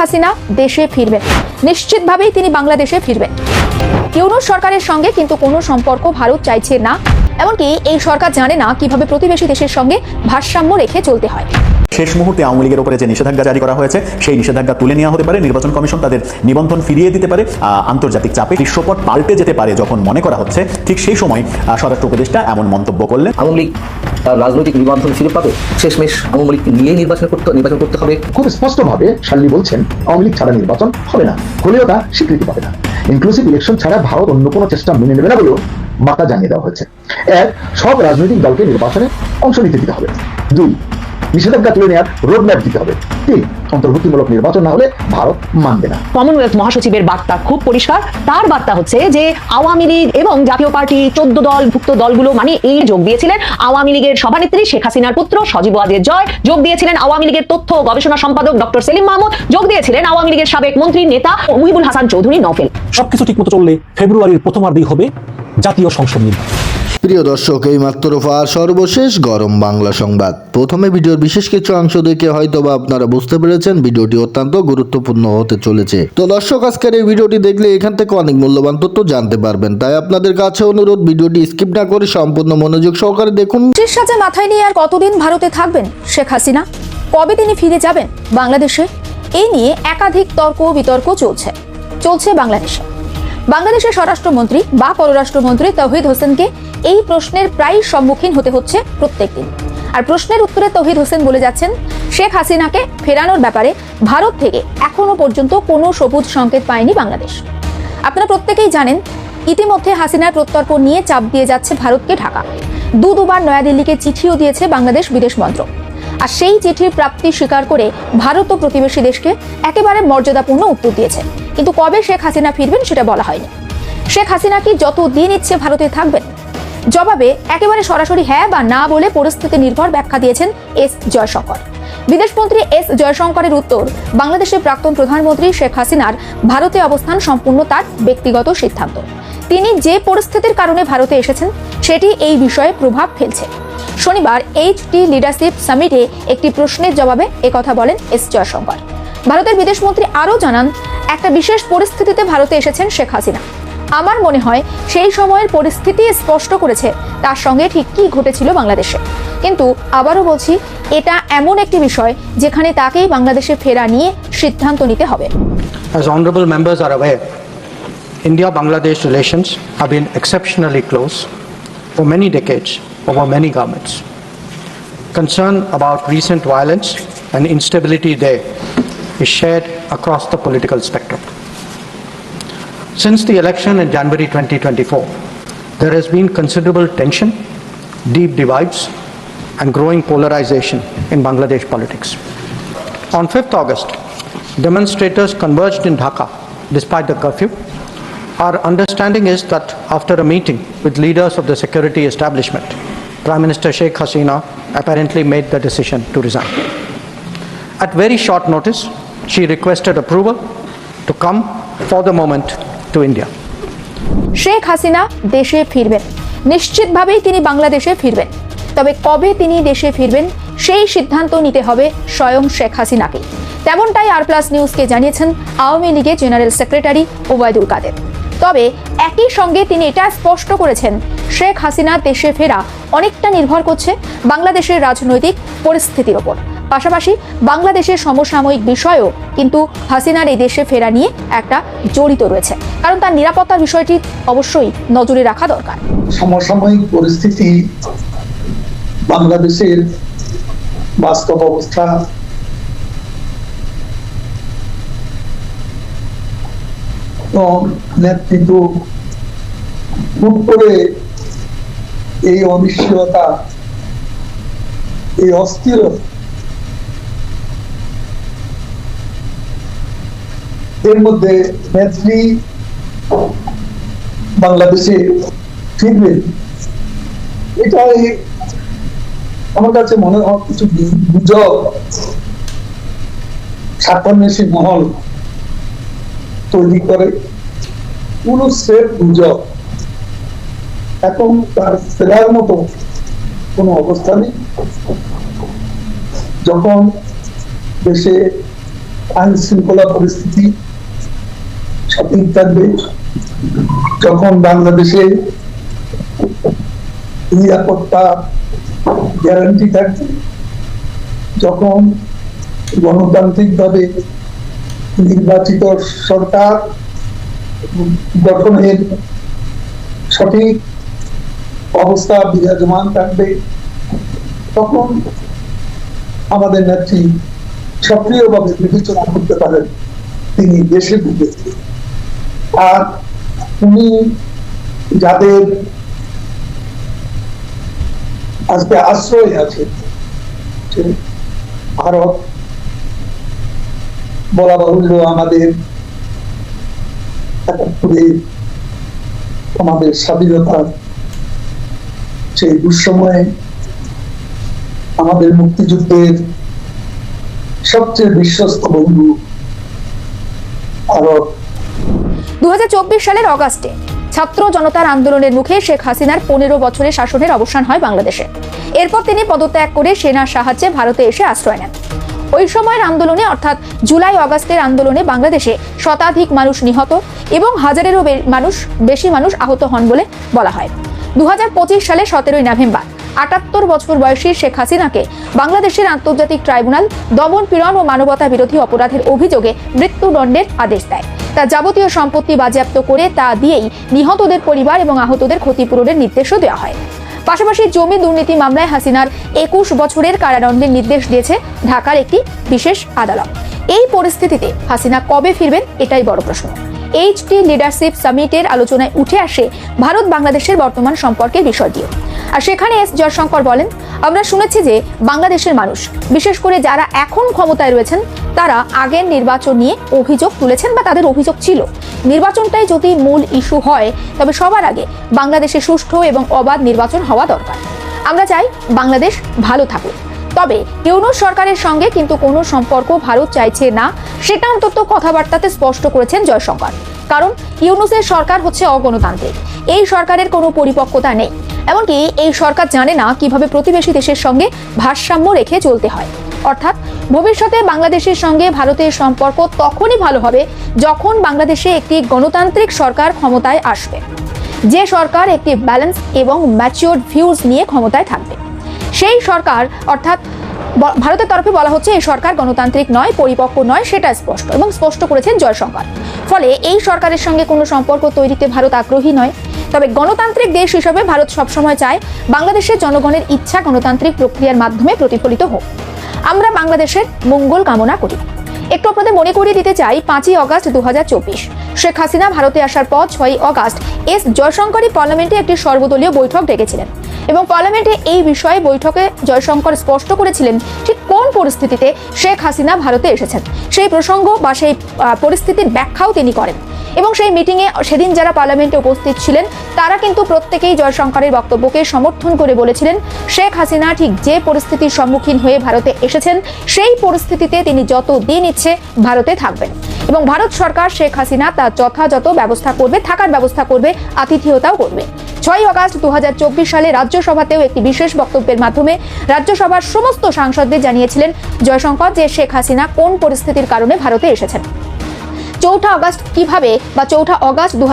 হাসিনা দেশে ফিরবেন নিশ্চিতভাবেই তিনি বাংলাদেশে ফিরবেন ইউনুস সরকারের সঙ্গে কিন্তু কোনো সম্পর্ক ভারত চাইছে না, এমনকি এই সরকার জানে না কীভাবে প্রতিবেশী দেশের সঙ্গে ভারসাম্য রেখে চলতে হয়। শেষ মুহূর্তে আওয়ামী লীগের উপরে যে নিষেধাজ্ঞা জারি করা হয়েছে সেই নিষেধাজ্ঞা তুলে নেওয়া হতে পারে নির্বাচন কমিশন তাদের নিবন্ধন ফিরিয়ে দিতে পারে আহ, আন্তর্জাতিক চাপে দৃশ্যপট পাল্টে যেতে পারে যখন মনে করা হচ্ছে। ঠিক সেই সময় স্বরাষ্ট্র উপদেষ্টা এমন মন্তব্য করলেন। আওয়ামী লীগ তার রাজনৈতিক নিবন্ধন ফিরে পাবে শেষমেশ আওয়ামী লীগকে নিয়ে নির্বাচন করতে নির্বাচন করতে হবে। খুব স্পষ্টভাবে শাল্লি বলছেন আওয়ামী লীগ ছাড়া নির্বাচন হবে না হলেও তা স্বীকৃতি পাবে না। ইনক্লুসিভ ইলেকশন ছাড়া ভারত অন্য কোনো চেষ্টা মেনে নেবে না বলেও মাতা জানিয়ে দেওয়া হয়েছে। এক সব রাজনৈতিক দলকে নির্বাচনে অংশ নিতে দিতে হবে। দুই নিষেধাজ্ঞা তুলে নেওয়ার রোড ম্যাপ দিতে হবে। তিন অন্তর্ভুক্তিমূলক নির্বাচন না হলে ভারত মানবে না। কমনওয়েলথ মহাসচিবের বার্তা খুব পরিষ্কার। তার বার্তা হচ্ছে যে আওয়ামী লীগ এবং জাতীয় পার্টি চোদ্দ দল ভুক্ত দলগুলো মানে এই যোগ দিয়েছিলেন। আওয়ামী লীগের সভানেত্রী শেখ হাসিনার পুত্র সজীব ওয়াজের জয় যোগ দিয়েছিলেন। আওয়ামী লীগের তথ্য গবেষণা সম্পাদক ডক্টর সেলিম মাহমুদ যোগ দিয়েছিলেন। আওয়ামী লীগের সাবেক মন্ত্রী নেতা মুহিবুল হাসান চৌধুরী নফেল। সবকিছু ঠিকমতো চললে ফেব্রুয়ারির প্রথমার্ধেই হবে জাতীয় সংসদ নির্বাচন। প্রিয় দর্শক এই মাত্র আর সর্বশেষ গরম বাংলা সংবাদ। প্রথমে ভিডিওর বিশেষ কিছু অংশ দেখে হয়তো বা আপনারা বুঝতে পেরেছেন ভিডিওটি অত্যন্ত গুরুত্বপূর্ণ হতে চলেছে। তো দর্শক, আজকের এই ভিডিওটি দেখলে এখান থেকে অনেক মূল্যবান তথ্য জানতে পারবেন। তাই আপনাদের কাছে অনুরোধ, ভিডিওটি স্কিপ না করে সম্পূর্ণ মনোযোগ সহকারে দেখুন। শেষ সাজা মাথায় নিয়ে আর কতদিন ভারতে থাকবেন শেখ হাসিনা? কবে তিনি ফিরে যাবেন বাংলাদেশে? এই নিয়ে একাধিক তর্ক বিতর্ক চলছে। চলছে বাংলাদেশে। বাংলাদেশের স্বরাষ্ট্রমন্ত্রী বা পররাষ্ট্রমন্ত্রী তৌহিদ হোসেনকে এই প্রশ্নের প্রায় সম্মুখীন হতে হচ্ছে প্রত্যেকদিন। আর প্রশ্নের উত্তরে তৌহিদ হোসেন বলে যাচ্ছেন, শেখ হাসিনাকে ফেরানোর ব্যাপারে ভারত থেকে এখনও পর্যন্ত কোনো সবুজ সংকেত পায়নি বাংলাদেশ। আপনারা প্রত্যেকেই জানেন, ইতিমধ্যে হাসিনার প্রত্যর্পণ নিয়ে চাপ দিয়ে যাচ্ছে ভারতকে ঢাকা। দু দুবার নয়াদিল্লিকে চিঠিও দিয়েছে বাংলাদেশ বিদেশ মন্ত্রক। আর সেই চিঠির প্রাপ্তি স্বীকার করে ভারত ও প্রতিবেশী দেশকে একেবারে মর্যাদাপূর্ণ উত্তর দিয়েছে। কিন্তু কবে শেখ হাসিনা ফিরবেন সেটা বলা হয়নি। শেখ হাসিনা কি যত দিন ইচ্ছে ভারতে থাকবেন? জবাবে একেবারে সরাসরি হ্যাঁ বা না বলে পরিস্থিতি নির্ভর ব্যাখ্যা দিয়েছেন এস জয়শঙ্কর। বিদেশমন্ত্রী এস জয়শঙ্করের উত্তর বাংলাদেশের প্রাক্তন প্রধানমন্ত্রী শেখ হাসিনার ভারতে অবস্থান সম্পূর্ণ তার ব্যক্তিগত সিদ্ধান্ত। তিনি যে পরিস্থিতির কারণে ভারতে এসেছেন, সেটি এই বিষয়ে প্রভাব ফেলছে। শনিবার এইচ টি লিডারশিপ সামিটে একটি প্রশ্নের জবাবে একথা বলেন এস জয়শঙ্কর। ভারতের বিদেশমন্ত্রী আরও জানান একটা বিশেষ পরিস্থিতিতে ভারতে এসেছেন শেখ হাসিনা। আমার মনে হয় সেই সময়ের পরিস্থিতি স্পষ্ট করেছে তার সঙ্গে ঠিক কী ঘটেছিল বাংলাদেশে। কিন্তু আবারও বলছি এটা এমন একটি বিষয় যেখানে তাকেই বাংলাদেশে ফেরা নিয়ে সিদ্ধান্ত নিতে হবে। As honorable members are aware, India Bangladesh relations have been exceptionally close. For many decades over many governments. Concern about recent violence and instability there is shared across the political spectrum. Since the election in January 2024, there has been considerable tension, deep divides, and growing polarization in Bangladesh politics. On 5th August, demonstrators converged in Dhaka despite the curfew. Our understanding is that after a meeting with leaders of the security establishment, Prime Minister Sheikh Hasina apparently made the decision to resign. At very short notice, she requested approval to come for the moment to India. Sheikh Hasina দেশে ফিরবেন নিশ্চিতভাবেই তিনি বাংলাদেশে ফিরবেন তবে কবে তিনি দেশে ফিরবেন সেই সিদ্ধান্ত নিতে হবে স্বয়ং শেখ হাসিনাকে তেমনটাই আর প্লাস নিউজকে জানিয়েছেন আওয়ামী লীগের জেনারেল সেক্রেটারি ওবায়দুল কাদের তবে একই সঙ্গে তিনি এটা স্পষ্ট করেছেন, শেখ হাসিনা দেশে ফেরা অনেকটা নির্ভর করছে বাংলাদেশের রাজনৈতিক পরিস্থিতির ওপর। পাশাপাশি বাংলাদেশের সমসাময়িক বিষয়েও কিন্তু হাসিনার এই দেশে ফেরা নিয়ে একটা জড়িত রয়েছে। কারণ তার নিরাপত্তার বিষয়টি অবশ্যই নজরে রাখা দরকার। সমসাময়িক পরিস্থিতি বাংলাদেশের বাস্তব অবস্থা নেতৃত্ব করে এই অনিশ্চয়তা, এই অস্থিরতা এর মধ্যে বাংলাদেশে ফিরবে। এটাই আমার কাছে মনে হয় কিছু গুজব স্বার্থান্বেষী মহল তৈরি করে। পুরো সেফ গুজব এখন তার ফেরার মতো কোনো অবস্থা নেই। যখন দেশে আইন শৃঙ্খলা পরিস্থিতি সঠিক থাকবে, যখন বাংলাদেশে নিরাপত্তা গ্যারান্টি থাকবে, যখন গণতান্ত্রিকভাবে নির্বাচিত সরকার গঠনের সঠিক অবস্থা বিরাজমান থাকবে, তখন আমাদের নেত্রী সক্রিয়ভাবে বিবেচনা করতে পারেন তিনি দেশে ঢুকেছেন। আর উনি যাদের আজকে আশ্রয় আছে ভারত বলা বাহুল্য আমাদের আমাদের স্বাধীনতার সেই দুঃসময়ে আমাদের মুক্তিযুদ্ধের সবচেয়ে বিশ্বস্ত বন্ধু ভারত। দু সালের অগাস্টে ছাত্র জনতার আন্দোলনের মুখে শেখ হাসিনার পনেরো বছরের শাসনের অবসান হয় বাংলাদেশে। এরপর তিনি পদত্যাগ করে সেনার সাহায্যে ভারতে এসে আশ্রয় নেন। ওই সময়ের আন্দোলনে, অর্থাৎ জুলাই অগাস্টের আন্দোলনে বাংলাদেশে শতাধিক মানুষ নিহত এবং হাজারেরও মানুষ, বেশি মানুষ আহত হন বলে বলা হয়। দু সালে সতেরোই নভেম্বর, আটাত্তর বছর বয়সী শেখ হাসিনাকে বাংলাদেশের আন্তর্জাতিক ট্রাইব্যুনাল দমন পীড়ন ও মানবতা বিরোধী অপরাধের অভিযোগে মৃত্যুদণ্ডের আদেশ দেয়। তা যাবতীয় সম্পত্তি বাজেয়াপ্ত করে তা দিয়েই নিহতদের পরিবার এবং আহতদের ক্ষতিপূরণের নির্দেশও দেওয়া হয়। পাশাপাশি জমি দুর্নীতি মামলায় হাসিনার একুশ বছরের কারাদণ্ডের নির্দেশ দিয়েছে ঢাকার একটি বিশেষ আদালত। এই পরিস্থিতিতে হাসিনা কবে ফিরবেন, এটাই বড় প্রশ্ন। এইচটি লিডারশিপ সামিটের আলোচনায় উঠে আসে ভারত বাংলাদেশের বর্তমান সম্পর্কের বিষয়টিও আর সেখানে এস জয়শঙ্কর বলেন, আমরা শুনেছি যে বাংলাদেশের মানুষ, বিশেষ করে যারা এখন ক্ষমতায় রয়েছেন, তারা আগের নির্বাচন নিয়ে অভিযোগ তুলেছেন বা তাদের অভিযোগ ছিল। নির্বাচনটাই যদি মূল ইস্যু হয়, তবে সবার আগে বাংলাদেশে সুষ্ঠু এবং অবাধ নির্বাচন হওয়া দরকার। আমরা চাই বাংলাদেশ ভালো থাকুক। তবে ইউনুস সরকারের সঙ্গে কিন্তু কোনো সম্পর্ক ভারত চাইছে না, সেটা অন্তত কথাবার্তাতে স্পষ্ট করেছেন জয়শঙ্কর। কারণ ইউনুসের সরকার হচ্ছে অগণতান্ত্রিক, এই সরকারের কোনো পরিপক্কতা নেই। এমনকি এই সরকার জানে না কীভাবে প্রতিবেশী দেশের সঙ্গে ভারসাম্য রেখে চলতে হয়। অর্থাৎ ভবিষ্যতে বাংলাদেশের সঙ্গে ভারতের সম্পর্ক তখনই ভালো হবে যখন বাংলাদেশে একটি গণতান্ত্রিক সরকার ক্ষমতায় আসবে। যে সরকার একটি ব্যালেন্স এবং ম্যাচিওর ভিউজ নিয়ে ক্ষমতায় থাকবে। সেই সরকার, অর্থাৎ ভারতের তরফে বলা হচ্ছে এই সরকার গণতান্ত্রিক নয়, পরিপক্ক নয়, সেটা স্পষ্ট এবং স্পষ্ট করেছেন জয়শঙ্কর। ফলে এই সরকারের সঙ্গে কোনো সম্পর্ক তৈরিতে ভারত আগ্রহী নয়। তবে গণতান্ত্রিক দেশ হিসেবে ভারত সবসময় চায় বাংলাদেশের জনগণের ইচ্ছা গণতান্ত্রিক প্রক্রিয়ার মাধ্যমে প্রতিফলিত হোক। আমরা বাংলাদেশের মঙ্গল কামনা করি। একটু আপনাদের মনে করিয়ে দিতে চাই, পাঁচই অগস্ট দু শেখ হাসিনা ভারতে আসার পর ছয়ই অগস্ট এস জয়শঙ্করই পার্লামেন্টে একটি সর্বদলীয় বৈঠক ডেকেছিলেন। এবং পার্লামেন্টে এই বিষয়ে বৈঠকে জয়শঙ্কর স্পষ্ট করেছিলেন ঠিক কোন পরিস্থিতিতে শেখ হাসিনা ভারতে এসেছেন। সেই প্রসঙ্গ বা সেই পরিস্থিতির ব্যাখ্যাও তিনি করেন। এবং সেই মিটিংয়ে সেদিন যারা পার্লামেন্টে উপস্থিত ছিলেন, তারা কিন্তু প্রত্যেকেই জয়শঙ্করের বক্তব্যকে সমর্থন করে বলেছিলেন, শেখ হাসিনা ঠিক যে পরিস্থিতির সম্মুখীন হয়ে ভারতে এসেছেন, সেই পরিস্থিতিতে তিনি যত দিন ইচ্ছে ভারতে থাকবেন। এবং ভারত সরকার শেখ হাসিনা তার যথাযথ ব্যবস্থা করবে, থাকার ব্যবস্থা করবে, আতিথেয়তাও করবে। ছয় আগস্ট দু সালে রাজ্যসভাতেও একটি বিশেষ বক্তব্যের মাধ্যমে রাজ্যসভার সমস্ত সাংসদদের জানিয়েছিলেন জয়শঙ্কর যে শেখ হাসিনা কোন পরিস্থিতির কারণে ভারতে এসেছেন। চৌঠা আগস্ট কীভাবে বা চৌঠা অগস্ট দু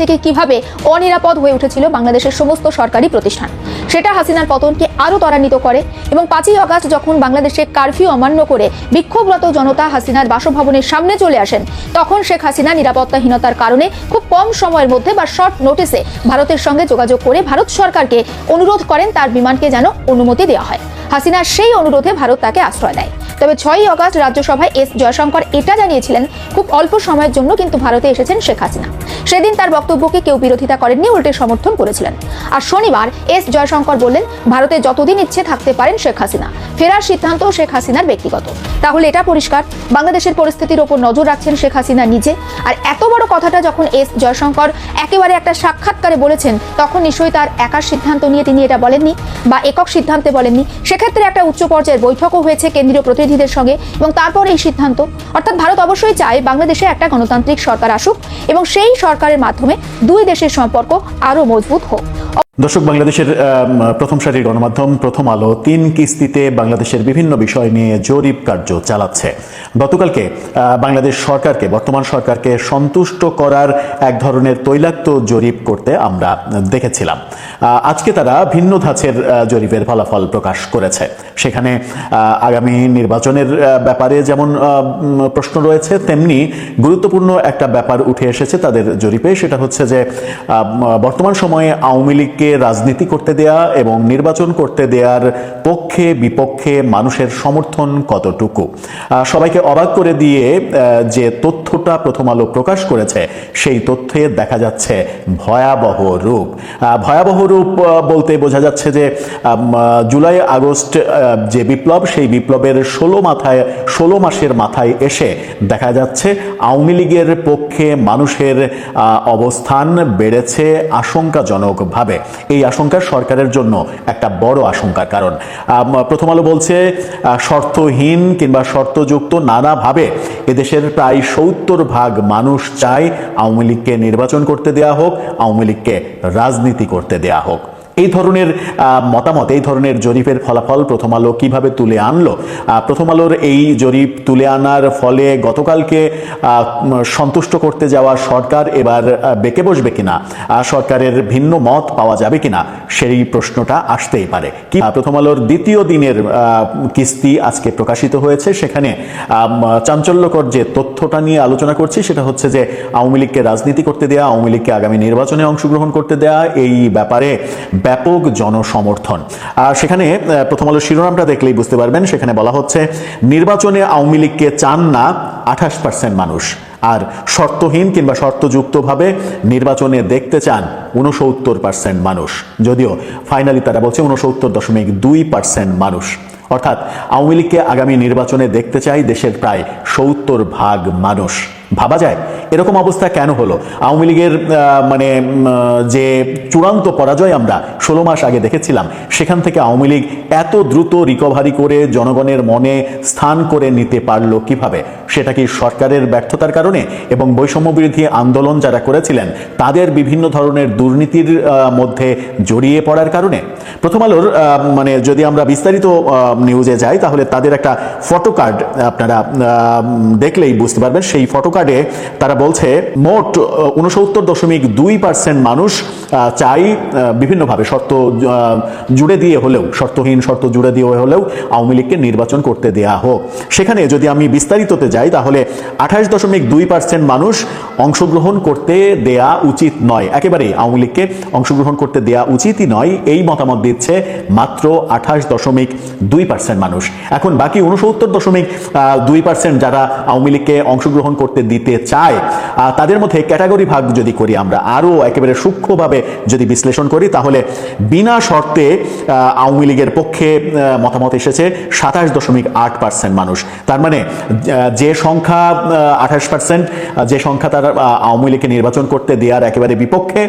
থেকে কীভাবে অনিরাপদ হয়ে উঠেছিল বাংলাদেশের সমস্ত সরকারি প্রতিষ্ঠান? সেটা হাসিনার পতনকে আরও ত্বরান্বিত করে এবং পাঁচই আগস্ট যখন বাংলাদেশে কারফিউ অমান্য করে বিক্ষোভরত জনতা হাসিনার বাসভবনের সামনে চলে আসেন, তখন শেখ হাসিনা নিরাপত্তাহীনতার কারণে খুব কম সময়ের মধ্যে বা শর্ট নোটিসে ভারতের সঙ্গে যোগাযোগ করে ভারত সরকারকে অনুরোধ করেন তার বিমানকে যেন অনুমতি দেওয়া হয়। হাসিনার সেই অনুরোধে ভারত তাকে আশ্রয় দেয়। তবে ছয়ই অগস্ট রাজ্যসভায় এস জয়শঙ্কর এটা জানিয়েছিলেন, খুব অল্প সময়ের জন্য কিন্তু ভারতে এসেছেন শেখ হাসিনা। সেদিন তার বক্তব্যকে কেউ বিরোধিতা করেননি, উল্টে সমর্থন করেছিলেন। আর শনিবার এস জয়শঙ্কর বললেন, ভারতে যতদিন ইচ্ছে থাকতে পারেন শেখ হাসিনা, ফেরার সিদ্ধান্ত শেখ হাসিনার ব্যক্তিগত। তাহলে এটা পরিষ্কার? বাংলাদেশের পরিস্থিতির ওপর নজর রাখছেন শেখ হাসিনা নিজে। আর এত বড় কথাটা যখন এস জয়শঙ্কর একেবারে একটা সাক্ষাৎকারে বলেছেন, তখন নিশ্চয়ই তার একার সিদ্ধান্ত নিয়ে তিনি এটা বলেননি বা একক সিদ্ধান্তে বলেননি। সেক্ষেত্রে একটা উচ্চ পর্যায়ের বৈঠকও হয়েছে কেন্দ্রীয় প্রতিনিধিদের সঙ্গে এবং তারপর এই সিদ্ধান্ত। অর্থাৎ ভারত অবশ্যই চায় বাংলাদেশে একটা গণতান্ত্রিক সরকার আসুক এবং সেই সরকারের মাধ্যমে দুই দেশের সম্পর্ক আরও মজবুত হোক। দর্শক, বাংলাদেশের প্রথম সারির গণমাধ্যম প্রথম আলো তিন কিস্তিতে বাংলাদেশের বিভিন্ন বিষয় নিয়ে জরিপ কার্য চালাচ্ছে। গতকালকে বাংলাদেশ সরকারকে, বর্তমান সরকারকে সন্তুষ্ট করার এক ধরনের তৈলাক্ত জরিপ করতে আমরা দেখেছিলাম। আজকে তারা ভিন্ন ধাঁচের জরিপের ফলাফল প্রকাশ করেছে। সেখানে আগামী নির্বাচনের ব্যাপারে যেমন প্রশ্ন রয়েছে, তেমনি গুরুত্বপূর্ণ একটা ব্যাপার উঠে এসেছে তাদের জরিপে। সেটা হচ্ছে যে বর্তমান সময়ে আওয়ামী লীগকে রাজনীতি করতে দেয়া এবং নির্বাচন করতে দেওয়ার পক্ষে বিপক্ষে মানুষের সমর্থন কতটুকু? সবাইকে অবাক করে দিয়ে যে তথ্যটা প্রথম আলো প্রকাশ করেছে, সেই তথ্যে দেখা যাচ্ছে ভয়াবহ রূপ। ভয়াবহ রূপ বলতে বোঝা যাচ্ছে যে জুলাই, আগস্ট যে বিপ্লব, সেই বিপ্লবের ষোলো মাথায়, ষোলো মাসের মাথায় এসে দেখা যাচ্ছে আওয়ামী লীগের পক্ষে মানুষের অবস্থান বেড়েছে আশঙ্কাজনকভাবে। এই আশঙ্কা সরকারের জন্য একটা বড় আশঙ্কার কারণ। প্রথম আলো বলছে শর্তহীন কিংবা শর্তযুক্ত নানাভাবে এদেশের প্রায় সত্তর ভাগ মানুষ চায় আওয়ামী লীগকে নির্বাচন করতে দেয়া হোক, আওয়ামী লীগকে রাজনীতি করতে দেয়া হোক। এই ধরনের মতামত, এই ধরনের জরিপের ফলাফল প্রথম আলো কীভাবে তুলে আনলো? প্রথম আলোর এই জরিপ তুলে আনার ফলে গতকালকে সন্তুষ্ট করতে যাওয়া সরকার এবার বেঁকে বসবে কিনা? সরকারের ভিন্ন মত পাওয়া যাবে কিনা? সেই প্রশ্নটা আসতেই পারে। কি প্রথম আলোর দ্বিতীয় দিনের কিস্তি আজকে প্রকাশিত হয়েছে। সেখানে চাঞ্চল্যকর যে তথ্যটা নিয়ে আলোচনা করছি, সেটা হচ্ছে যে আওয়ামী লীগকে রাজনীতি করতে দেয়া, আওয়ামী লীগকে আগামী নির্বাচনে অংশগ্রহণ করতে দেয়া, এই ব্যাপারে ব্যাপক জনসমর্থন। আর সেখানে প্রথম আলো শিরোনামটা দেখলেই বুঝতে পারবেন। সেখানে বলা হচ্ছে, নির্বাচনে আওয়ামী লীগকে চান না আঠাশ পার্সেন্ট মানুষ। আর শর্তহীন কিংবা শর্তযুক্তভাবে নির্বাচনে দেখতে চান উনসত্তর পার্সেন্ট মানুষ। যদিও ফাইনালি তারা বলছে উনসত্তর দশমিক দুই পার্সেন্ট মানুষ। অর্থাৎ আওয়ামী লীগকে আগামী নির্বাচনে দেখতে চাই দেশের প্রায় সত্তর ভাগ মানুষ। ভাবা যায়? এরকম অবস্থা কেন হলো? আওয়ামী লীগের মানে যে চূড়ান্ত পরাজয় আমরা ষোলো মাস আগে দেখেছিলাম, সেখান থেকে আওয়ামী লীগ এত দ্রুত রিকভারি করে জনগণের মনে স্থান করে নিতে পারল কীভাবে? সেটা কি সরকারের ব্যর্থতার কারণে এবং বৈষম্য বিরোধী আন্দোলন যারা করেছিলেন, তাদের বিভিন্ন ধরনের দুর্নীতির মধ্যে জড়িয়ে পড়ার কারণে? প্রথম আলোর মানে যদি আমরা বিস্তারিত নিউজে যাই, তাহলে তাদের একটা ফটো কার্ড আপনারা দেখলেই বুঝতে পারবেন। সেই ফটো কার্ডে তারা বলছে, মোট উনসত্তর দশমিক দুই পার্সেন্ট মানুষ চাই বিভিন্নভাবে শর্ত জুড়ে দিয়ে হলেও, শর্তহীন, শর্ত জুড়ে দিয়ে হলেও আওয়ামী লীগকে নির্বাচন করতে দেয়া হোক। সেখানে যদি আমি বিস্তারিততে যাই, তাহলে আঠাশ দশমিক দুই পার্সেন্ট মানুষ অংশগ্রহণ করতে দেয়া উচিত নয়। একেবারেই আওয়ামী লীগকে অংশগ্রহণ করতে দেয়া উচিতই নয়, এই মতামত দিচ্ছে মাত্র আঠাশ দশমিক দুই পার্সেন্ট মানুষ। এখন বাকি উনসত্তর দশমিক দুই পার্সেন্ট যারা আওয়ামী লীগকে অংশগ্রহণ করতে দিতে চায়। তাদের মধ্যে ক্যাটাগরি ভাগ যদি করি আমরা, আরও একেবারে সূক্ষ্মভাবে যদি বিশ্লেষণ করি, তাহলে বিনা শর্তে আওয়ামী লীগের পক্ষে মতামত এসেছে সাতাশ দশমিক আট পার্সেন্ট মানুষ। তার মানে যে সংখ্যা আঠাশ পার্সেন্ট যে সংখ্যা তারা আওয়ামী লীগকে নির্বাচন করতে দেওয়ার একেবারে বিপক্ষে,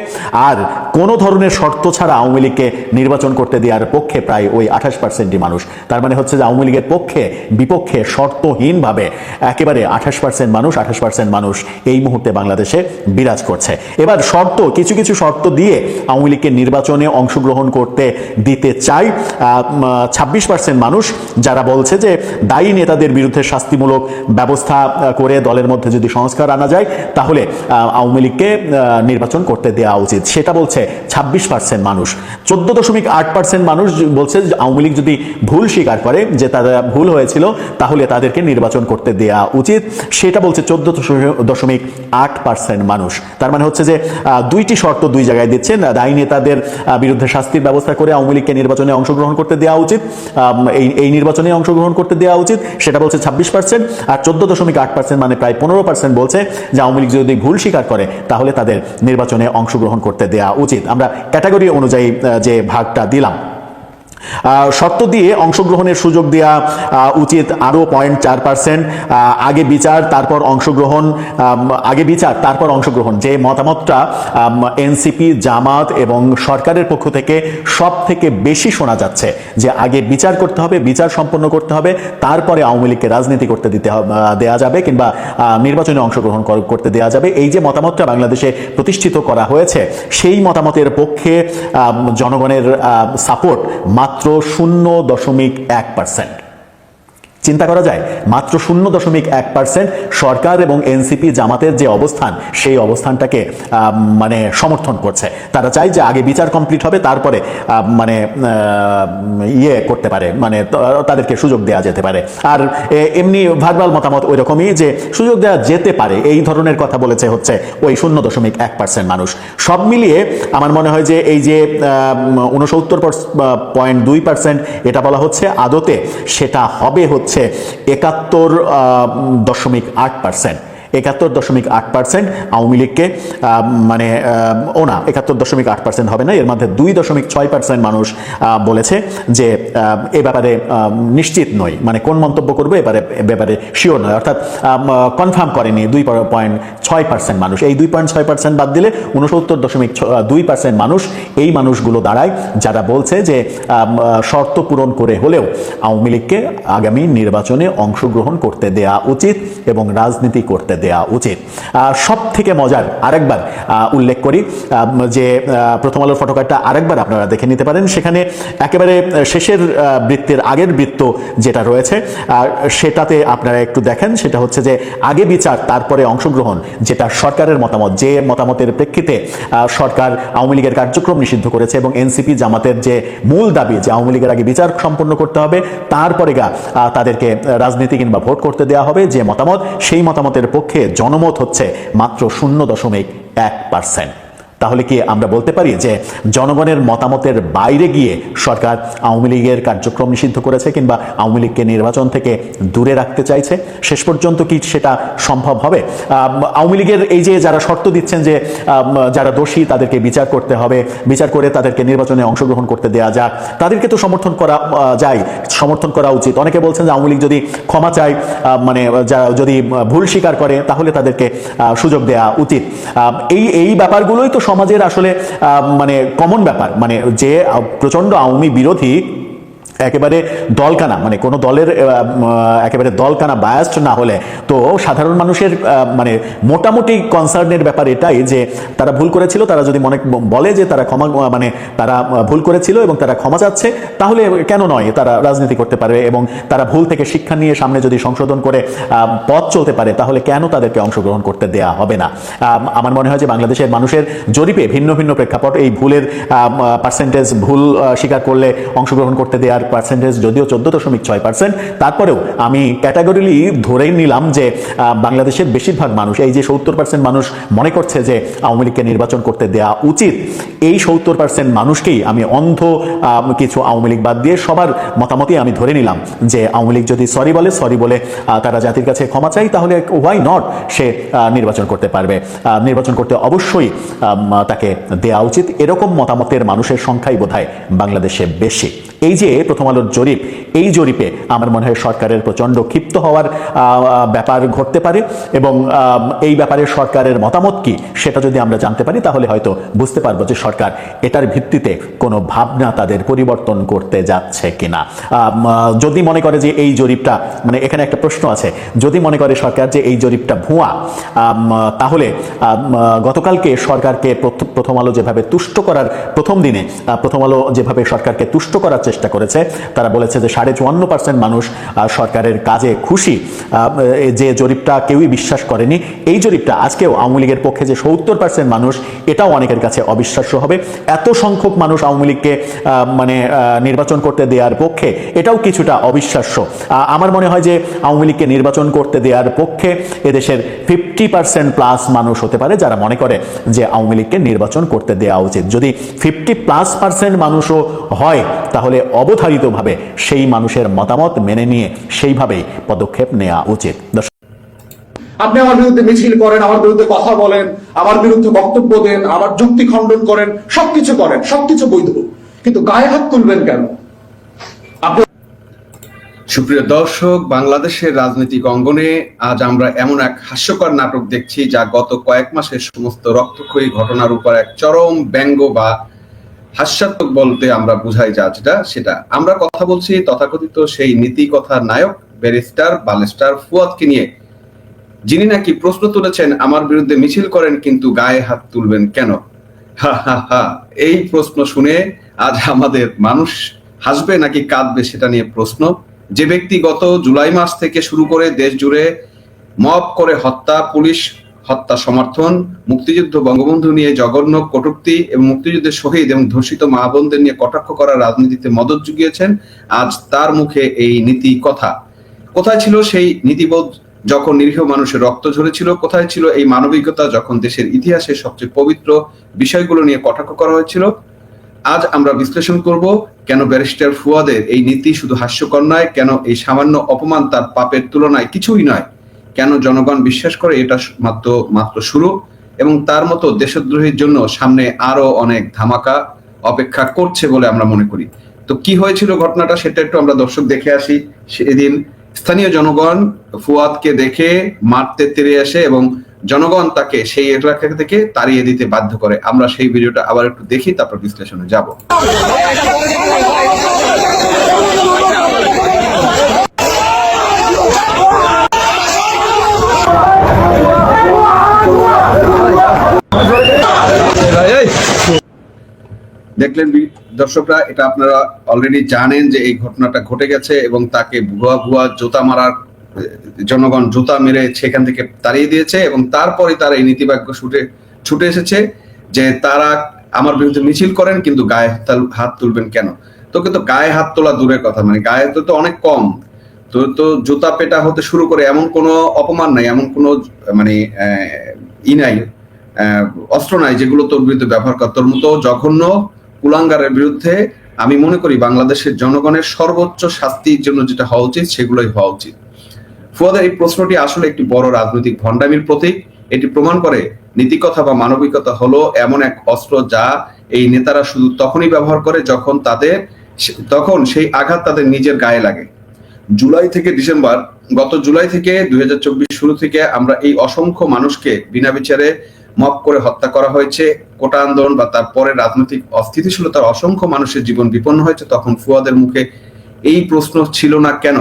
আর কোনো ধরনের শর্ত ছাড়া আওয়ামী লীগকে নির্বাচন করতে দেওয়ার পক্ষে প্রায় ওই আঠাশ পার্সেন্টই মানুষ। তার মানে হচ্ছে যে আওয়ামী লীগের পক্ষে, বিপক্ষে শর্তহীনভাবে একেবারে আঠাশ পার্সেন্ট মানুষ, আঠাশ পার্সেন্ট মানুষ এই মুহূর্তে বাংলাদেশে বিরাজ করছে। এবার শর্ত, কিছু কিছু শর্ত দিয়ে আওয়ামী লীগকে নির্বাচনে অংশগ্রহণ করতে দিতে চাই। ছাব্বিশ পার্সেন্ট মানুষ যারা বলছে যে দায়ী নেতাদের বিরুদ্ধে শাস্তিমূলক ব্যবস্থা করে দলের মধ্যে যদি সংস্কার আনা যায়, তাহলে আওয়ামী লীগকে নির্বাচন করতে দেওয়া উচিত। সেটা বলছে ছাব্বিশ পার্সেন্ট মানুষ। চোদ্দ দশমিক আট পার্সেন্ট মানুষ বলছে আওয়ামী লীগ যদি ভুল স্বীকার করে যে তারা ভুল হয়েছিল, তাহলে তাদেরকে নির্বাচন করতে দেওয়া উচিত। সেটা বলছে চোদ্দ দশমিক আট পার্সেন্ট মানুষ। তার মানে হচ্ছে যে দুইটি শর্ত দুই জায়গায় দিচ্ছেন। দায়ী নেতাদের বিরুদ্ধে শাস্তির ব্যবস্থা করে আওয়ামী লীগকে নির্বাচনে অংশগ্রহণ করতে দেওয়া উচিত। এই এই নির্বাচনে অংশগ্রহণ করতে দেওয়া উচিত। সেটা বলছে ছাব্বিশ পার্সেন্ট। আর চোদ্দ দশমিক আট পার্সেন্ট মানে প্রায় পনেরো পার্সেন্ট বলছে যে, আওয়ামী লীগ যদি ভুল স্বীকার করে, তাহলে তাদের নির্বাচনে অংশগ্রহণ করতে দেওয়া উচিত। আমরা ক্যাটাগরি অনুযায়ী যে ভাগটা দিলাম। শর্ত দিয়ে অংশগ্রহণের সুযোগ দেওয়া উচিত আরও পয়েন্ট চার পার্সেন্ট আগে বিচার, তারপর অংশগ্রহণ আগে বিচার, তারপর অংশগ্রহণ। যে মতামতটা এনসিপি, জামাত এবং সরকারের পক্ষ থেকে সব থেকে বেশি শোনা যাচ্ছে যে আগে বিচার করতে হবে, বিচার সম্পন্ন করতে হবে, তারপরে আওয়ামী লীগকে রাজনীতি করতে দিতে দেওয়া যাবে কিংবা নির্বাচনে অংশগ্রহণ করতে দেওয়া যাবে। এই যে মতামতটা বাংলাদেশে প্রতিষ্ঠিত করা হয়েছে, সেই মতামতের পক্ষে জনগণের সাপোর্ট মাত্র শূন্য দশমিক এক পার্সেন্ট চিন্তা করা যায়? মাত্র শূন্য দশমিক এক পার্সেন্ট সরকার এবং এনসিপি জামাতের যে অবস্থান, সেই অবস্থানটাকে মানে সমর্থন করছে। তারা চায় যে আগে বিচার কমপ্লিট হবে, তারপরে মানে ইয়ে করতে পারে মানে তাদেরকে সুযোগ দেওয়া যেতে পারে। আর এমনি ভার্বাল মতামত ওই রকমই যে সুযোগ দেওয়া যেতে পারে, এই ধরনের কথা বলেছে হচ্ছে ওই শূন্য দশমিক এক পার্সেন্ট মানুষ। সব মিলিয়ে আমার মনে হয় যে এই যে উনসত্তর পয়েন্ট দুই পার্সেন্ট এটা বলা হচ্ছে আদতে, সেটা হবে হচ্ছে একাত্তর দশমিক আট পার্সেন্ট একাত্তর দশমিক আট পার্সেন্ট আওয়ামী লীগকে মানে ও না, একাত্তর দশমিক আট পার্সেন্ট হবে না, এর মধ্যে দুই দশমিক ছয় পার্সেন্ট মানুষ বলেছে যে এ ব্যাপারে নিশ্চিত নয় মানে কোন মন্তব্য করবে এবারে ব্যাপারে শিওর নয়। অর্থাৎ কনফার্ম করেনি দুই পয়েন্ট ছয় পার্সেন্ট মানুষ। এই দুই পয়েন্ট ছয় পার্সেন্ট বাদ দিলে উনসত্তর দশমিক দুই পার্সেন্ট মানুষ এই মানুষগুলো দাঁড়ায়, যারা বলছে যে শর্ত পূরণ করে হলেও আওয়ামী লীগকে আগামী নির্বাচনে অংশগ্রহণ করতে দেয়া উচিত এবং রাজনীতি করতে দেয়া উচিত। সব থেকে মজার আরেকবার উল্লেখ করি যে প্রথম আলোর ফটোকার্ডটা আরেকবার আপনারা দেখে নিতে পারেন। সেখানে একেবারে শেষের বৃত্তের আগের বৃত্ত যেটা রয়েছে সেটাতে আপনারা একটু দেখেন। সেটা হচ্ছে যে, আগে বিচার, তারপরে অংশগ্রহণ, যেটা সরকারের মতামত, যে মতামতের প্রেক্ষিতে সরকার আওয়ামী লীগের কার্যক্রম নিষিদ্ধ করেছে এবং এনসিপি জামাতের যে মূল দাবি, যে আওয়ামী লীগের আগে বিচার সম্পন্ন করতে হবে, তারপরে গা তাদেরকে রাজনীতি কিংবা ভোট করতে দেওয়া হবে। যে মতামত, সেই মতামতের পক্ষে জনমত হচ্ছে মাত্র শূন্য দশমিক এক পার্সেন্ট। তাহলে কি আমরা বলতে পারি যে জনগণের মতামতের বাইরে গিয়ে সরকার আওয়ামী লীগের কার্যক্রম নিষিদ্ধ করেছে কিংবা আওয়ামী লীগকে নির্বাচন থেকে দূরে রাখতে চাইছে? শেষ পর্যন্ত কি সেটা সম্ভব হবে? আওয়ামী লীগের এই যে যারা শর্ত দিচ্ছেন যে যারা দোষী তাদেরকে বিচার করতে হবে, বিচার করে তাদেরকে নির্বাচনে অংশগ্রহণ করতে দেওয়া যাক, তাদেরকে তো সমর্থন করা যায়, সমর্থন করা উচিত। অনেকে বলছেন যে আওয়ামী লীগ যদি ক্ষমা চায় মানে যদি ভুল স্বীকার করে তাহলে তাদেরকে সুযোগ দেওয়া উচিত। এই এই ব্যাপারগুলোই তো সমাজের আসলে মানে কমন ব্যাপার। মানে যে আহ, প্রচণ্ড আওয়ামী বিরোধী একেবারে দলকানা মানে কোনো দলের একেবারে দলকানা বায়াস্ট না হলে। তো সাধারণ মানুষের মানে মোটামুটি কনসার্নের ব্যাপার এটাই যে, তারা ভুল করেছিল, তারা যদি মনে বলে যে তারা ক্ষমা মানে তারা ভুল করেছিল এবং তারা ক্ষমা চাচ্ছে, তাহলে কেন নয় তারা রাজনীতি করতে পারবে এবং তারা ভুল থেকে শিক্ষা নিয়ে সামনে যদি সংশোধন করে পথ চলতে পারে, তাহলে কেন তাদেরকে অংশগ্রহণ করতে দেয়া হবে না? আমার মনে হয় যে বাংলাদেশের মানুষের জরিপে ভিন্ন ভিন্ন প্রেক্ষাপট এই ভুলের পার্সেন্টেজ ভুল স্বীকার করলে অংশগ্রহণ করতে দেওয়ার পার্সেন্টেজ যদিও চোদ্দ দশমিক ছয় পার্সেন্ট তারপরেও আমি ক্যাটাগরিলি ধরেই নিলাম যে বাংলাদেশের বেশিরভাগ মানুষ, এই যে সত্তর পার্সেন্ট মানুষ মনে করছে যে আওয়ামী লীগকে নির্বাচন করতে দেওয়া উচিত, এই সত্তর পার্সেন্ট মানুষকেই আমি অন্ধ কিছু আওয়ামী লীগ বাদ দিয়ে সবার মতামতই আমি ধরে নিলাম যে আওয়ামী লীগ যদি সরি বলে সরি বলে তারা জাতির কাছে ক্ষমা চাই তাহলে ওয়াই নট সে নির্বাচন করতে পারবে। নির্বাচন করতে অবশ্যই তাকে দেওয়া উচিত। এরকম মতামতের মানুষের সংখ্যাই বোধহয় বাংলাদেশে বেশি। এই যে প্রথম আলোর জরিপ, এই জরিপে আমার মনে হয় সরকারের প্রচণ্ড ক্ষিপ্ত হওয়ার ব্যাপার ঘটতে পারে এবং এই ব্যাপারে সরকারের মতামত কি সেটা যদি আমরা জানতে পারি তাহলে হয়তো বুঝতে পারব যে সরকার এটার ভিত্তিতে কোনো ভাবনা তাদের পরিবর্তন করতে যাচ্ছে কিনা। যদি মনে করে যে এই জরিপটা মানে এখানে একটা প্রশ্ন আছে, যদি মনে করে সরকার যে এই জরিপটা ভুয়া তাহলে গতকালকে সরকারকে প্রথ- প্রথম আলো যেভাবে তুষ্ট করার, প্রথম দিনে প্রথম আলো যেভাবে সরকারকে তুষ্ট করার চেষ্টা করেছে। তারা বলেছে যে সাড়ে চুয়ান্ন পার্সেন্ট মানুষ সরকারের কাজে খুশি। যে জরিপটা কেউই বিশ্বাস করেনি, এই জরিপটা আজকেও আওয়ামী লীগের পক্ষে যে সত্তর পার্সেন্ট মানুষ, এটাও অনেকের কাছে অবিশ্বাস্য হবে। এত সংখ্যক মানুষ আওয়ামী লীগকে মানে নির্বাচন করতে দেওয়ার পক্ষে, এটাও কিছুটা অবিশ্বাস্য। আমার মনে হয় যে আওয়ামী লীগকে নির্বাচন করতে দেওয়ার পক্ষে এদেশের ফিফটি পার্সেন্ট প্লাস মানুষ হতে পারে যারা মনে করে যে আওয়ামী লীগকে নির্বাচন করতে দেওয়া উচিত। যদি ফিফটি প্লাস পার্সেন্ট মানুষও হয়, তাহলে অবধারিতভাবে সেই মানুষের মতামত মেনে নিয়ে সেইভাবেই পদক্ষেপ নেওয়া উচিত। আপনি আমার বিরুদ্ধে মিছিল করেন, আমার বিরুদ্ধে কথা বলেন, আমার বিরুদ্ধে বক্তব্য দেন, আমার যুক্তি খণ্ডন করেন, সবকিছু করেন, সবকিছু বৈধ। কিন্তু গায়ে হাত তুলবেন কেন? সুপ্রিয় দর্শক, বাংলাদেশের রাজনৈতিক অঙ্গনে আজ আমরা এমন এক হাস্যকর নাটক দেখছি যা গত কয়েক মাসের সমস্ত রক্তক্ষয়ী ঘটনার উপর এক চরম ব্যঙ্গ বা হাস্যাত্মক বলতে আমরা বুঝাই যা যেটা, সেটা। আমরা কথা বলছি তথাকথিত সেই নীতি কথার নায়ক, ব্যারিস্টার, বালেস্টার ফুয়াদকে নিয়ে। যিনি নাকি প্রশ্ন তুলেছেন, আমার বিরুদ্ধে মিছিল করেন, কিন্তু গায়ে হাত তুলবেন কেন? হা হা হা, এই প্রশ্ন শুনে আজ আমাদের মানুষ হাসবে নাকি কাঁদবে সেটা নিয়ে প্রশ্ন। যে ব্যক্তি গত জুলাই মাস থেকে শুরু করে দেশ জুড়ে মব করে হত্যা, পুলিশ হত্যা সমর্থন, মুক্তিযুদ্ধ বঙ্গবন্ধু নিয়ে জঘন্য কটূক্তি এবং মুক্তিযুদ্ধের শহীদ এবং ধর্ষিত মা বোনদের নিয়ে কটাক্ষ করার রাজনীতিতে মদত জুগিয়েছেন, আজ তার মুখে এই নীতি কথা। কোথায় ছিল সেই নীতিবোধ যখন নিরীহ মানুষের রক্ত ঝরেছিল? কোথায় ছিল এই মানবিকতা যখন দেশের ইতিহাসের সবচেয়ে পবিত্র বিষয়গুলো নিয়ে কটাক্ষ করা হয়েছিল? আজ আমরা বিশ্লেষণ করব কেন ব্যারিস্টার ফুয়াদের এই নীতি শুধু হাস্যকর নয়, কেন এই সামান্য অপমান তার পাপের তুলনায় কিছুই নয়? কেন জনগণ বিশ্বাস করে এটা মাত্র মাত্র শুরু? এবং তার মতো দেশদ্রোহীর জন্য সামনে আরও অনেক ধামাকা অপেক্ষা করছে বলে আমরা মনে করি। তো কি হয়েছিল ঘটনাটা সেটা একটু আমরা দর্শক দেখে আসি। সেদিন স্থানীয় জনগণ ফুয়াদকে দেখে মারতে তেরে আসে এবং জনগণ তাকে সেই এলাকা থেকে তাড়িয়ে দিতে বাধ্য করে। আমরা সেই ভিডিওটা আবার একটু দেখি, তারপর বিশ্লেষণে যাব। দেখলেন দর্শকরা, এটা আপনারা অলরেডি জানেন যে এই ঘটনাটা ঘটে গেছে এবং তাকে ভুয়া ভুয়া জোতা মারার জনগণ জুতা মেরে সেখান থেকে তাড়িয়ে দিয়েছে এবং তারপরে তারা এই নীতিবাক্য ছুটে ছুটে এসেছে যে তারা আমার বিরুদ্ধে মিছিল করেন কিন্তু গায়ে হাত তুলবেন কেন? তো কিন্তু গায়ে হাত তোলা দূরের কথা মানে গায়ে তো তো অনেক কম। তো তো জুতা পেটা হতে শুরু করে এমন কোনো অপমান নাই, এমন কোনো মানে ই নাই অস্ত্র নাই যেগুলো তোর বিরুদ্ধে ব্যবহার কর। তোর মতো জঘন্য কুলাঙ্গারের বিরুদ্ধে আমি মনে করি বাংলাদেশের জনগণের সর্বোচ্চ শাস্তির জন্য যেটা হওয়া উচিত সেগুলোই হওয়া উচিত। ফুয়াদের, এই প্রশ্নটি আসলে একটি বড় রাজনৈতিক ভণ্ডামির প্রতীক। এটি প্রমাণ করে নীতিকথা বা মানবিকতা হলো এমন এক অস্ত্র যা এই নেতারা শুধু তখনই ব্যবহার করে যখন তাদের তখন সেই আঘাত তাদের নিজের গায়ে লাগে। জুলাই থেকে ডিসেম্বর, গত জুলাই থেকে দুই হাজার চব্বিশ শুরু থেকে আমরা এই অসংখ্য মানুষকে বিনা বিচারে মপ করে হত্যা করা হয়েছে। কোটা আন্দোলন বা তারপরে রাজনৈতিক অস্থিতিশীলতার অসংখ্য মানুষের জীবন বিপন্ন হয়েছে। তখন ফুয়াদের মুখে এই প্রশ্ন ছিল না কেন?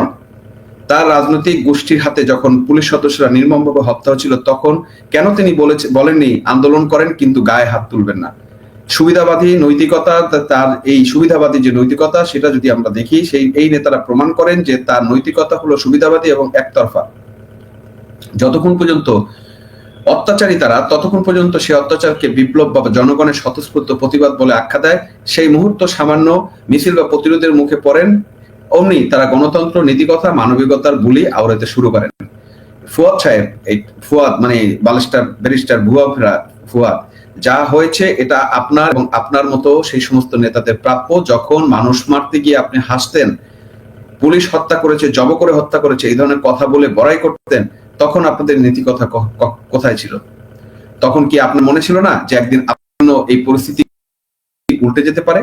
তার রাজনৈতিক গোষ্ঠীর হাতে যখন পুলিশ সদস্যরা নির্মমভাবে হত্যা হচ্ছিল, তখন কেন তিনি বলেছে, বলেননি, আন্দোলন করেন, কিন্তু গায়ে হাত তুলবেন না সুবিধাবাদী নৈতিকতা তার এই সুবিধাবাদী যে নৈতিকতা, সেটা যদি আমরা দেখি, সেই, এই নেতারা প্রমাণ করেন যে তার নৈতিকতা হলো সুবিধাবাদী এবং একতরফা। যতক্ষণ পর্যন্ত অত্যাচারী তারা, ততক্ষণ পর্যন্ত সেই অত্যাচারকে বিপ্লব বা জনগণের স্বতঃস্ফূর্ত প্রতিবাদ বলে আখ্যা দেয়। সেই মুহূর্ত সামান্য মিছিল বা প্রতিরোধের মুখে পড়েন অমনি তারা গণতন্ত্র, নীতিকথা, মানবিকতার বুলি আওড়াতে শুরু করেন। ফুয়াদ সাহেব, এই ফুয়াদ মানে বালিস্টার, ব্যারিস্টার, ভুয়া ফেরা, ফুয়াদ, যা হয়েছে এটা আপনার এবং আপনার মতো সেই সমস্ত নেতাদের প্রাপ্য। যখন মানুষ মারতে গিয়ে আপনি হাসতেন, পুলিশ হত্যা করেছে, জব করে হত্যা করেছে, এই ধরনের কথা বলে বড়াই করতেন, তখন আপনাদের নীতি কথা কোথায় ছিল? তখন কি আপনার মনে ছিল না যে একদিন আপনার এই পরিস্থিতি উল্টে যেতে পারে?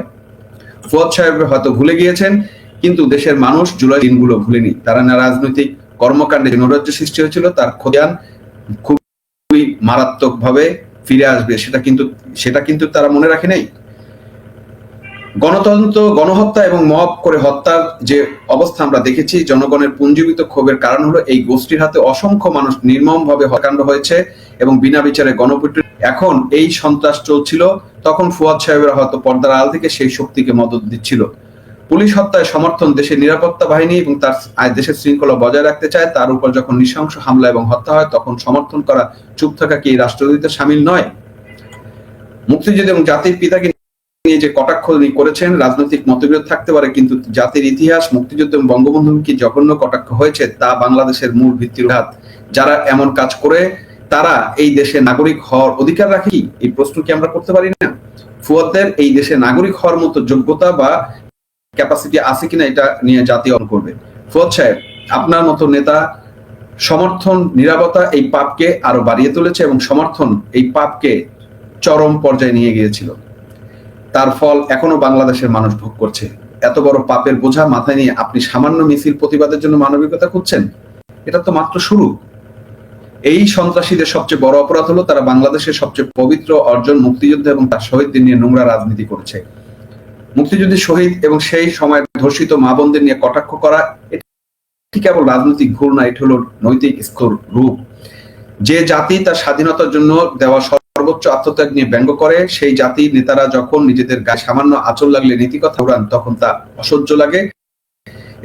ফুয়াদ সাহেব হয়তো ভুলে গিয়েছেন কিন্তু দেশের মানুষ জুলাই দিনগুলো ভুলেনি। তারা না রাজনৈতিক কর্মকাণ্ডে নৈরাজ্য সৃষ্টি হয়েছিল, তার খতিয়ান খুবই মারাত্মক ভাবে ফিরে আসবে, সেটা কিন্তু সেটা কিন্তু তারা মনে রাখে নাই। গণতন্ত্র, গণহত্যা এবং মব করে হত্যার যে অবস্থা আমরা দেখেছি, জনগণের পুঞ্জীবিত ক্ষোভের কারণ হলো এই গোষ্ঠীর হাতে অসংখ্য মানুষ নির্মম ভাবে হকাণ্ড হয়েছে এবং বিনা বিচারে গণপিটু এখন এই সন্ত্রাস চলছিল, তখন ফুয়াদ সাহেবেরা হয়তো পর্দার আড়াল থেকে সেই শক্তিকে মদত দিচ্ছিল। পুলিশ হত্যায় সমর্থন দেশের নিরাপত্তা বাহিনী এবং তার দেশের শৃঙ্খলা বজায় রাখতে চায়, তার উপর যখন নৃশংস হামলা এবং হত্যা হয়, তখন সমর্থন করা চুপ থাকা কি এই রাষ্ট্রদ্রোহিতে সামিল নয়? মুক্তিযুদ্ধ এবং জাতির পিতাকে নিয়ে যে কটাক্ষ করেছেন, রাজনৈতিক মতবিরোধ থাকতে পারে, কিন্তু জাতির ইতিহাস, মুক্তিযুদ্ধ এবং বঙ্গবন্ধুর কি জঘন্য কটাক্ষ হয়েছে, তা বাংলাদেশের মূল ভিত্তির ঘাত যারা এমন কাজ করে, তারা এই দেশে নাগরিক হওয়ার অধিকার রাখে এই প্রশ্ন কি আমরা করতে পারি না? ফুয়াদদের এই দেশে নাগরিক হওয়ার মতো যোগ্যতা বা ক্যাপাসিটি আছে কিনা এটা নিয়ে জাতি অন করবে। ফুয়াদ সাহেব, আপনার মতো নেতা সমর্থন, নিরাপত্তা এই পাপকে আরও বাড়িয়ে তুলেছে এবং সমর্থন এই পাপকে চরম পর্যায়ে নিয়ে গিয়েছিল। তার ফল এখনও বাংলাদেশের মানুষ ভোগ করছে। এত বড় পাপের বোঝা মাথায় নিয়ে আপনি সামান্য মিছিল প্রতিবাদের জন্য মানবিকতা খুঁজছেন? এটা তো মাত্র শুরু। এই সন্ত্রাসীদের সবচেয়ে বড় অপরাধ হলো তারা বাংলাদেশের সবচেয়ে পবিত্র অর্জন মুক্তিযুদ্ধ এবং তার শহীদদের নিয়ে নোংরা রাজনীতি করেছে। মুক্তিযুদ্ধের শহীদ এবং সেই সময়ের ধর্ষিত মা বোনদের নিয়ে কটাক্ষ করা, এটি কেবল রাজনৈতিক ঘুর না, এটি হলো নৈতিক স্থূল রূপ। যে জাতি তার স্বাধীনতার জন্য দেওয়া সর্বোচ্চ আত্মত্যাগ নিয়ে ব্যঙ্গ করে, সেই জাতির নেতারা যখন নিজেদের গায়ে সামান্য আচল লাগলে নীতি কথা উড়ান তখন তা অসহ্য লাগে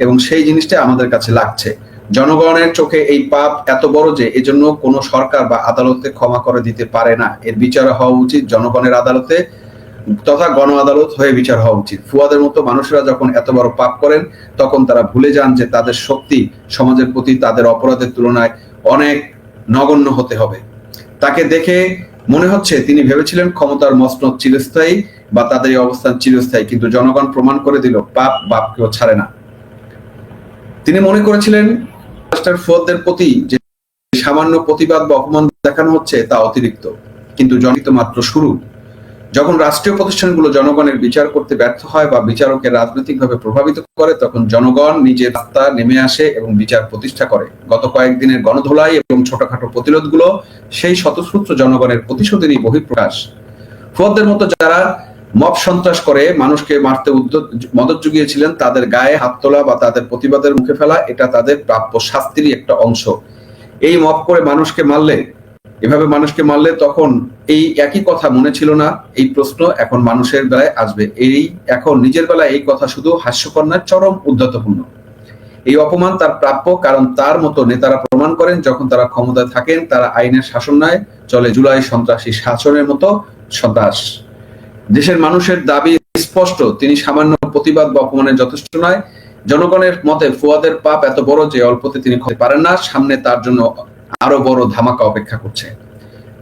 এবং সেই জিনিসটা আমাদের কাছে লাগছে। জনগণের চোখে এই পাপ এত বড় যে এজন্য কোনো সরকার বা আদালতে ক্ষমা করে দিতে পারে না। এর বিচার হওয়া উচিত জনগণের আদালতে। তথা গণ আদালত হয়ে বিচার হওয়া উচিত। ফুয়াদের মতো মানুষরা যখন এত বড় পাপ করেন, তখন তারা ভুলে যান যে তাদের শক্তি সমাজের প্রতি তাদের অপরাধের তুলনায় অনেক নগণ্য হতে হবে। তাকে দেখে মনে হচ্ছে তিনি ভেবেছিলেন ক্ষমতার মসনদ চিরস্থায়ী বা তাদের অবস্থান চিরস্থায়ী, কিন্তু জনগণ প্রমাণ করে দিল পাপ বাপকেও ছাড়ে না। তিনি মনে করেছিলেন, মাস্টার ফুয়াদের প্রতি যে সামান্য প্রতিবাদ বা অপমান দেখানো হচ্ছে তা অতিরিক্ত। কিন্তু জনিত মাত্র শুরু। যখন রাষ্ট্রীয় প্রতিষ্ঠানগুলো জনগণের বিচার করতে ব্যর্থ হয় বা বিচারকে রাজনৈতিকভাবে প্রভাবিত করে, তখন জনগণ নিজের রাস্তা নেমে আসে এবং বিচার প্রতিষ্ঠা করে। গত কয়েকদিনের গণধোলাই এবং ছোটখাটো প্রতিরোধগুলো সেই স্বতঃস্ফূর্ত জনগণের প্রতিশোধেরই বহিঃপ্রকাশ। ফুয়াদের মতো যারা মব সন্ত্রাস করে, মানুষকে মারতে উদ্যোগ, মদত জুগিয়েছিলেন, তাদের গায়ে হাত তোলা বা তাদের প্রতিবাদের মুখে ফেলা, এটা তাদের প্রাপ্য শাস্তিরই একটা অংশ। এই মব করে মানুষকে মারলে এভাবে মানুষকে মারলে তখন এই একই কথা মনে ছিল না, এই প্রশ্ন এখন মানুষের বেলায় আসবে। এই এখন নিজের বেলায় এই কথা শুধু হাস্যকর নয়, চরম উদ্ধতপূর্ণ। এই অপমান তার প্রাপ্য, কারণ তার মতো নেতারা প্রমাণ করেন, যখন তারা ক্ষমতায় থাকেন, তারা আইনের শাসন নয়, চলে জুলাই সন্ত্রাসী শাসনের মতো সন্ত্রাস। দেশের মানুষের দাবি স্পষ্ট, তিনি সামান্য প্রতিবাদ বা অপমানের যথেষ্ট নয়। জনগণের মতে ফুয়াদের পাপ এত বড় যে অল্পতে তিনি পারেন না, সামনে তার জন্য আরও বড় ধামাকা অপেক্ষা করছে।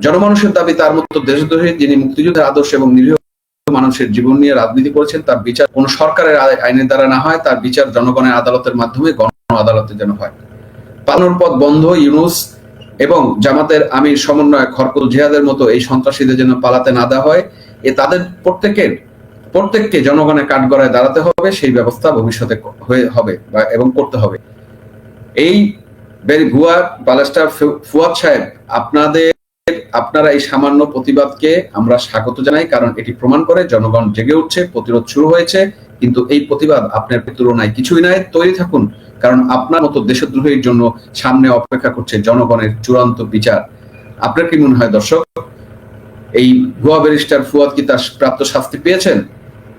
জনমানুষের দাবি তার মতো দেশদ্রোহী যিনি মুক্তিযুদ্ধের আদর্শ এবং নিরীহ মানুষের জীবন নিয়ে রাজনীতি করেছেন, তার বিচার কোন সরকারের আইনের দ্বারা না হয়, তার বিচার জনগণের আদালতের মাধ্যমে গণ আদালতে যেন হয়। পালানোর পথ বন্ধ, ইউনুস এবং জামাতের আমির সমন্বয় খরকুল জিহাদের মতো এই সন্ত্রাসীদের যেন পালাতে না দেওয়া হয়, এ তাদের প্রত্যেকের প্রত্যেককে জনগণের কাঠগড়ায় দাঁড়াতে হবে, সেই ব্যবস্থা ভবিষ্যতে হয়ে হবে এবং করতে হবে। এই বের ভুয়া বালাস্টার ফুয়াদ সাহেব, আপনাদের, আপনারা এই সামান্য প্রতিবাদকে আমরা স্বাগত জানাই, কারণ এটি প্রমাণ করে জনগণ জেগে উঠছে, প্রতিরোধ শুরু হয়েছে, কিন্তু এই প্রতিবাদ আপনার তুলনায় কিছুই নয় তৈরি থাকুন, কারণ আপনার মতো দেশদ্রোহীর জন্য সামনে অপেক্ষা করছে জনগণের চূড়ান্ত বিচার। আপনার কি মনে হয় দর্শক? এই ভুয়া ব্যারিস্টার ফুয়াদ কি তার প্রাপ্ত শাস্তি পেয়েছেন?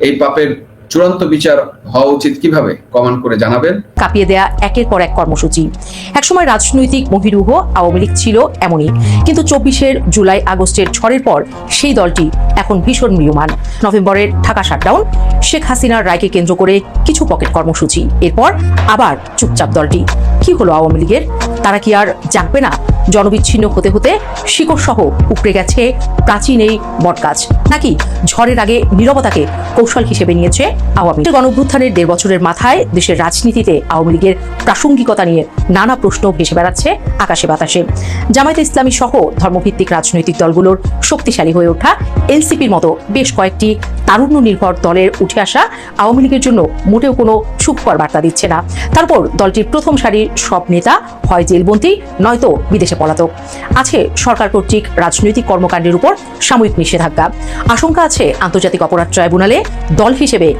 এই পাপের চূড়ান্ত বিচার হওয়া উচিত কীভাবে? কমেন্ট করে জানাবেন। কাঁপিয়ে দেয়া একের পর এক কর্মসূচি। একসময় রাজনৈতিক মহিরুহ আওয়ামী লীগ ছিল এমনই। কিন্তু চব্বিশের জুলাই আগস্টের ঝড়ের পর সেই দলটি এখন ভীষণ ম্রিয়মান নভেম্বরের ঢাকা শাটডাউন, শেখ হাসিনার রায়কে কেন্দ্র করে কিছু পকেট কর্মসূচি। এরপর আবার চুপচাপ দলটি। কি হলো আওয়ামী লীগের? তারা কি আর জাগবে না? জনবিচ্ছিন্ন হতে হতে শিকড় সহ উপড়ে গেছে প্রাচীন এই বটগাছ। নাকি ঝড়ের আগে নীরবতাকে কৌশল হিসেবে নিয়েছে আওয়ামী লীগ। গণঅভ্যুত্থানের দেড় বছরের মাথায় দেশের রাজনীতিতে আওয়ামী লীগের প্রাসঙ্গিকতা নিয়ে নানা প্রশ্ন ভেসে বেড়াচ্ছে আকাশে বাতাসে। জামায়াতে ইসলামী সহ ধর্মভিত্তিক রাজনৈতিক দলগুলোর শক্তিশালী হয়ে ওঠা এনসিপির মতো বেশ কয়েকটি তারুণ্য নির্ভর দলের উঠে আসা আওয়ামী লীগের জন্য মোটেও কোনো সুখকর বার্তা দিচ্ছে না। তারপর দলটির প্রথম সারির সব নেতা হয় জেলবন্দি, নয়তো বিদেশে পলাতক। আছে সরকার কর্তৃক রাজনৈতিক কর্মকাণ্ডের উপর সাময়িক নিষেধাজ্ঞা। আশঙ্কা আছে আন্তর্জাতিক অপরাধ ট্রাইব্যুনালে দল হিসেবে